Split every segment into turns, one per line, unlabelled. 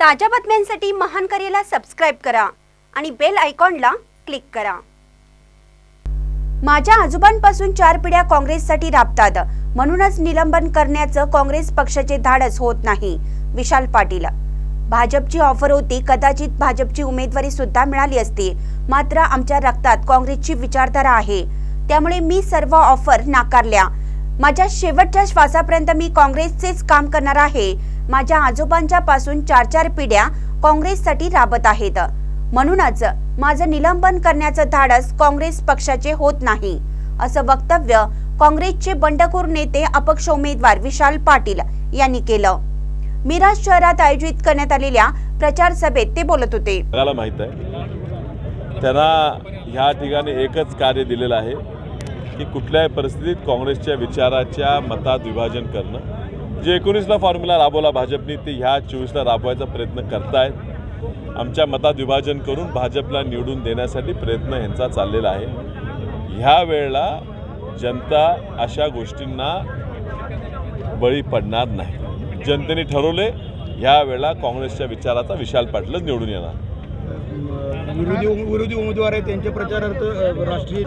ताज्या बातम्यांसाठी महान करेला सबस्क्राईब करा आणि बेल आयकॉनला क्लिक करा. माझ्या आजोबांपासून चार पिढ्या काँग्रेससाठी राबतात. म्हणूनच निलंबन करण्याचं काँग्रेस पक्षाचे धाडस होत नाही विशाल पाटील. भाजपची ऑफर होती कदाचित भाजपची उमेदवारी सुद्धा मिळाली असती. मात्र आमच्या रक्तात काँग्रेसची विचारधारा आहे. त्यामुळे मी सर्व ऑफर नाकारल्या. माझ्या शेवटच्या श्वासापर्यंत मी काँग्रेसचेच काम करणार आहे. माझ्या आजोबांच्या पासून चार चार पिढ्या काँग्रेससाठी राबत आहेत. म्हणूनच माझं निलंबन करण्याचं धाडस काँग्रेस पक्षाचे होत नाही असं वक्तव्य काँग्रेसचे बंडखोर नेते अपक्ष उमेदवार विशाल पाटील यांनी केलं. मिराज शहरात आयोजित करण्यात आलेल्या प्रचार सभेत ते बोलत होते.
माहीत आहे त्यांना ह्या ठिकाणी एकच कार्य दिलेलं आहे की कुठल्याही परिस्थितीत काँग्रेसच्या विचाराच्या मतात विभाजन करणं. जे एकोणीसला फॉर्म्युला राबवला भाजपने ते ह्या चोवीसला राबवायचा प्रयत्न करतायत. आमच्या मतात विभाजन करून भाजपला निवडून देण्यासाठी प्रयत्न यांचा चाललेला आहे. ह्या वेळेला जनता अशा गोष्टींना बळी पडणार नाही. जनतेने ठरवले ह्या वेळेला काँग्रेसच्या विचाराचा विशाल पाटीलच निवडून येणार.
विरोधी विरोधी उमेदवार आहेत त्यांच्या प्रचारार्थ राष्ट्रीय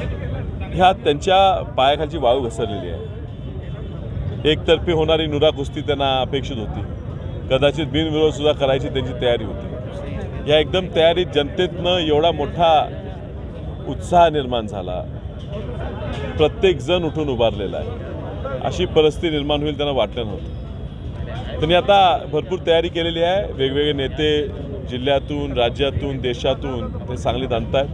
ह्या त्यांच्या पायाखालची वाळू घसरलेली आहे. एकतर्फी होणारी नुरा कुस्ती त्यांना अपेक्षित होती. कदाचित बिनविरोधसुद्धा करायची त्यांची तयारी होती. या एकदम तयारीत जनतेतनं एवढा मोठा उत्साह निर्माण झाला. प्रत्येकजण उठून उभारलेला आहे. अशी परिस्थिती निर्माण होईल त्यांना वाटलं नव्हतं. त्यांनी आता भरपूर तयारी केलेली आहे. वेगवेगळे नेते जिल्ह्यातून राज्यातून देशातून ते सांगलीत आणत आहेत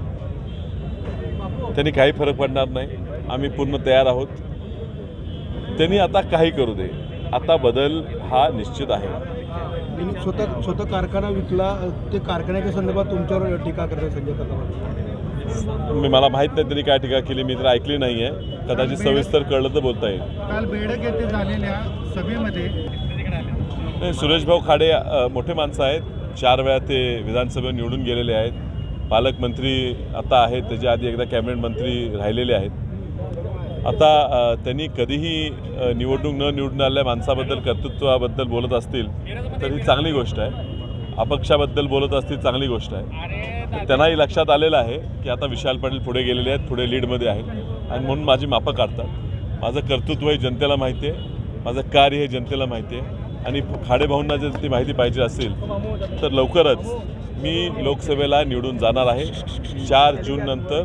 त्यांनी काही फरक पडणार नाही. आम्ही पूर्ण तयार आहोत. त्यांनी आता काही करू दे. आता बदल हा निश्चित आहे.
स्वतः स्वतः कारखाना विकला ते कारखान्याच्या संदर्भात तुमच्यावर टीका करतात संजय कदम
मी मला माहीत नाही त्यांनी काय टीका केली मी तर ऐकली नाही आहे कदाचित सविस्तर कळलं तर बोलता येईल.
काल बेडक येथे झालेल्या सभेमध्ये
नाही सुरेशभाऊ खाडे मोठे माणसं आहेत. चार वेळा ते विधानसभेत निवडून गेलेले आहेत. पालकमंत्री आता आहेत. त्याच्या आधी एकदा कॅबिनेट मंत्री राहिलेले आहेत. आता त्यांनी कधीही निवडणूक न निवडून आलेल्या माणसाबद्दल कर्तृत्वाबद्दल बोलत असतील तर ही चांगली गोष्ट आहे. अपक्षाबद्दल बोलत असतील चांगली गोष्ट आहे. त्यांनाही लक्षात आलेलं आहे की आता विशाल पाटील पुढे गेलेले आहेत पुढे लीडमध्ये आहेत. आणि म्हणून माझी मापं काढतात. माझं कर्तृत्व हे जनतेला माहिती आहे. माझं कार्य हे जनतेला माहिती आहे. आणि खाडेभाऊंना जर ती माहिती पाहिजे असेल तर लवकरच मी लोकसभेला निवडून जाणार आहे. चार जूननंतर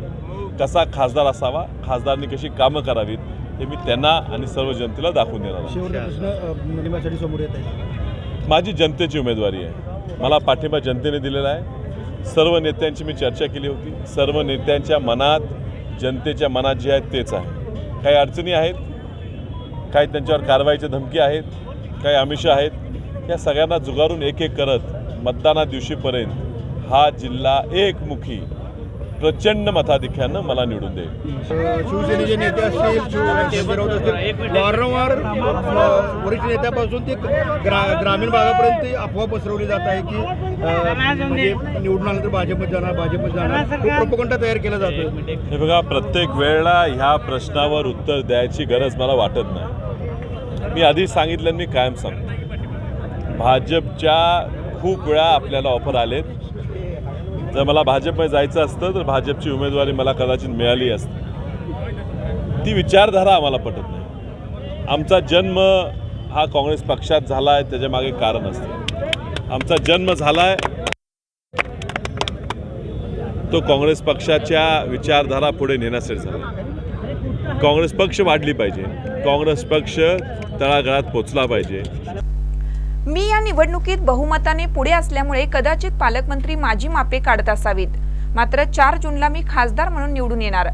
कसा खासदार असावा खासदारनी कशी कामं करावीत हे मी त्यांना आणि सर्व जनतेला दाखवून देणार
समोर येत आहे.
माझी जनतेची उमेदवारी आहे. मला पाठिंबा जनतेने दिलेला आहे. सर्व नेत्यांची मी चर्चा केली होती. सर्व नेत्यांच्या मनात जनतेच्या मनात जे आहेत तेच आहे. काही अडचणी आहेत काही त्यांच्यावर कारवाईच्या धमकी आहेत काही आमिषं आहेत या सगळ्यांना जुगारून एक एक करत मतदाना दिवशीपर्यंत हा जिल्हा एकमुखी प्रचंड मताधिक्यानं मला निवडून देईल
शिवसेनेचे नेते असतील वारंवार वरिष्ठ नेत्यापासून ते ग्रा ग्रामीण भागापर्यंत ती अफवा पसरवली जात आहे की म्हणजे निवडून आलं तर भाजपमध्ये जाणार भाजपमध्ये जाणार. तो प्रोपगंडा तयार केला जातो
हे बघा प्रत्येक वेळेला ह्या प्रश्नावर उत्तर द्यायची गरज मला वाटत नाही. मी आधी सांगितलं आणि मी कायम सांगतो. भाजपच्या खूप वेळा आपल्याला ऑफर आलेत. जर मला भाजपमध्ये जायचं असतं तर भाजपची उमेदवारी मला कदाचित मिळाली असती. ती विचारधारा आम्हाला पटत नाही. आमचा जन्म हा काँग्रेस पक्षात झाला आहे त्याच्यामागे कारण असतं. आमचा जन्म झाला आहे तो काँग्रेस पक्षाच्या विचारधारा पुढे नेण्यासाठी झाला. काँग्रेस पक्ष वाढली पाहिजे. काँग्रेस पक्ष तळागाळात पोचला पाहिजे.
मी या निवडणुकीत बहुमताने पुढे असल्यामुळे कदाचित पालकमंत्री माझी मापे काढत असावीत. मात्र चार जूनला मी खासदार म्हणून निवडून येणार.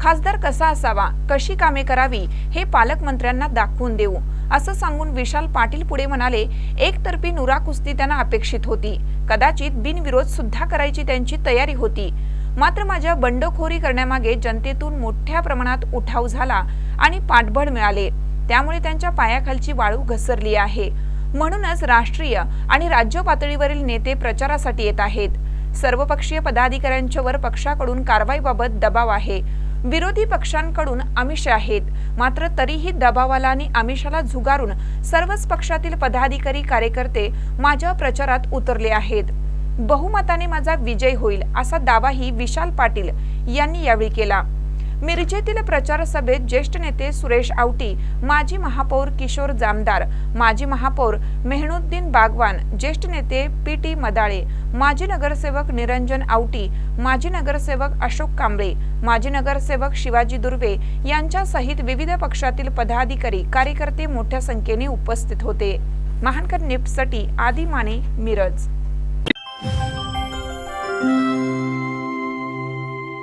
खासदार कसा असावा कशी कामे करावी हे पालकमंत्र्यांना दाखवून देऊ. असं सांगून विशाल पाटील पुढे म्हणाले एकतर्फी नुरा कुस्ती त्यांना अपेक्षित होती. कदाचित बिनविरोध सुद्धा करायची त्यांची तयारी होती. मात्र माझ्या बंडखोरी करण्यामागे जनतेतून मोठ्या प्रमाणात उठाव झाला आणि पाठबळ मिळाले. त्यामुळे त्यांच्या पायाखालची वाळू घसरली आहे. म्हणूनच राष्ट्रीय आणि राज्य पातळीवरील नेते प्रचारासाठी येत आहेत. सर्वपक्षीय पदाधिकाऱ्यांच्यावर पक्षाकडून कारवाईबाबत दबाव आहे. विरोधी पक्षांकडून आमिष आहेत. मात्र तरीही दबावाला आणि आमिषाला झुगारून सर्वच पक्षातील पदाधिकारी कार्यकर्ते माझ्या प्रचारात उतरले आहेत. बहुमताने माझा विजय होईल असा दावाही विशाल पाटील यांनी यावेळी केला. मिरजेतील प्रचार सभेत ज्येष्ठ नेते सुरेश आवटी माजी महापौर किशोर जामदार माजी महापौर मेहनुद्दीन बागवान ज्येष्ठ नेते पी टी मदाळे माजी नगरसेवक निरंजन आवटी माजी नगरसेवक अशोक कांबळे माजी नगरसेवक शिवाजी दुर्वे यांच्यासहित विविध पक्षातील पदाधिकारी कार्यकर्ते मोठ्या संख्येने उपस्थित होते. महानकर निफ्टसाठी आदी माने मिरज.